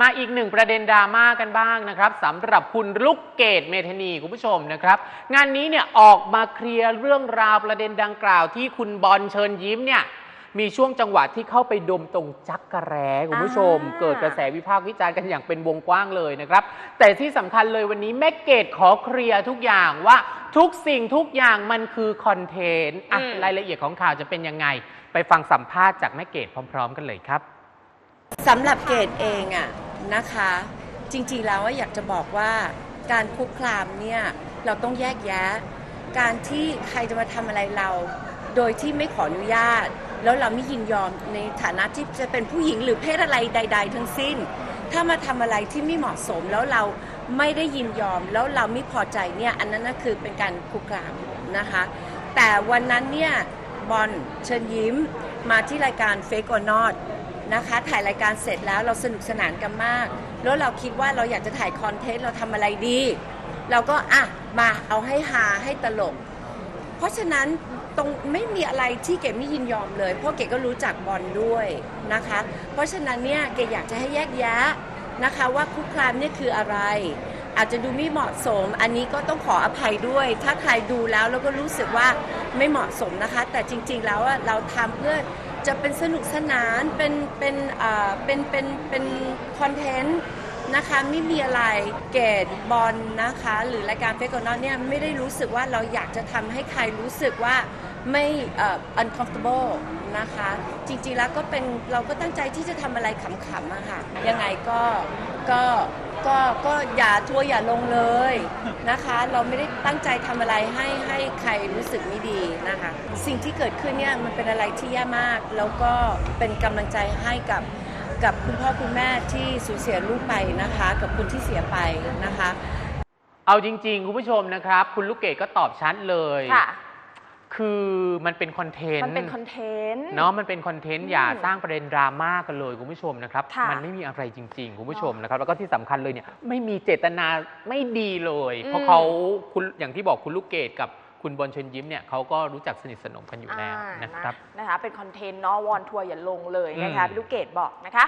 มาอีกหนึ่งประเด็นดราม่ากันบ้างนะครับสำหรับคุณลูกเกดเมธานีคุณผู้ชมนะครับ งานนี้เนี่ยออกมาเคลียร์เรื่องราวประเด็นดังกล่าวที่คุณบอลเชิญยิ้มเนี่ยมีช่วงจังหวะที่เข้าไปดมตรงจักกระแร้คุณผู้ชมอ่าเกิดกระแสวิพากษ์วิจารณ์กันอย่างเป็นวงกว้างเลยนะครับ แต่ที่สำคัญเลยวันนี้แม่เกดขอเคลียร์ทุกอย่างว่าทุกสิ่งทุกอย่างมันคือคอนเทนต์อะอืมรายละเอียดของข่าวจะเป็นยังไง ไปฟังสัมภาษณ์จากแม่เกดพร้อม ๆ กันเลยครับ สำหรับเกดเองอะนะคะ จริงๆแล้วว่าอยากจะบอกว่าการคุกคามเนี่ยเราต้องแยกแยะ การที่ใครจะมาทำอะไรเรา โดยที่ไม่ขออนุญาต แล้วเราไม่ยินยอมในฐานะที่จะเป็นผู้หญิงหรือเพศอะไรใด ๆ ทั้งสิ้น ถ้ามาทำอะไรที่ไม่เหมาะสมแล้วเราไม่ได้ยินยอม แล้วเราไม่พอใจเนี่ยอันนั้นน่ะคือเป็นการคุกคามนะคะ แต่วันนั้นเนี่ยบอลเชิญยิ้มมาที่รายการ Fake or Not นะคะ ถ่ายรายการเสร็จแล้วเราสนุกสนานกันมาก แล้วเราคิดว่าเราอยากจะถ่ายคอนเทนต์เราทำอะไรดี เราก็อะมาเอาให้ฮาให้ตลก เพราะฉะนั้นตรงไม่มีอะไรที่เก๋ไม่ยินยอมเลย เพราะเก๋ก็รู้จักบอลด้วยนะคะ เพราะฉะนั้นเนี่ยเก๋อยากจะให้แยกแยะนะคะว่าคุกคามเนี่ยคืออะไร อาจจะดูไม่เหมาะสม อันนี้ก็ต้องขออภัยด้วย ถ้าใครดูแล้วแล้วก็รู้สึกว่าไม่เหมาะสมนะคะ แต่จริงๆแล้วเราทำเพื่อ จะเป็นสนุกสนานเป็นเป็นอ่าเป็นเป็นเป็นคอนเทนต์นะคะไม่มีอะไรเกตบอลนะคะ หรือรายการเฟกอนนเนี่ยไม่ได้รู้สึกว่าเราอยากจะทำให้ใครรู้สึกว่า ไม่เอ่อ uncomfortable นะคะ จริงๆแล้วก็เป็นเราก็ตั้งใจที่จะทำอะไรขำๆอะค่ะ ยังไงก็ก็ก็ก็อย่าทัวร์อย่าลงเลยนะคะ เราไม่ได้ตั้งใจทำอะไรให้ให้ใครรู้สึกไม่ดีนะคะ สิ่งที่เกิดขึ้นเนี่ยมันเป็นอะไรที่แย่มาก แล้วก็เป็นกำลังใจให้กับกับคุณพ่อคุณแม่ที่สูญเสียลูกไปนะคะ กับคุณที่เสียไปนะคะ เอาจริง ๆ คุณผู้ชมนะครับ คุณลูกเกดก็ตอบชัดเลย ค่ะ คือมันเป็นคอนเทนต์มันเป็นคอนเทนต์เนาะมันเป็นคอนเทนต์อย่าอืมสร้างประเด็นดราม่ากันเลยคุณผู้ชมนะครับค่ะมันไม่มีอะไรจริง ๆ คุณผู้ชมนะครับ แล้วก็ที่สำคัญเลยเนี่ยไม่มีเจตนาไม่ดีเลย เพราะเขาคุณอย่างที่บอกคุณลูกเกดกับคุณบอลเชิญยิ้มเนี่ยเขาก็รู้จักสนิทสนมกันอยู่แล้วอ่านะครับนะคะเป็นคอนเทนต์เนาะวอนทัวร์อย่าลงเลยนะคะอืมพี่ลูกเกดบอกนะคะ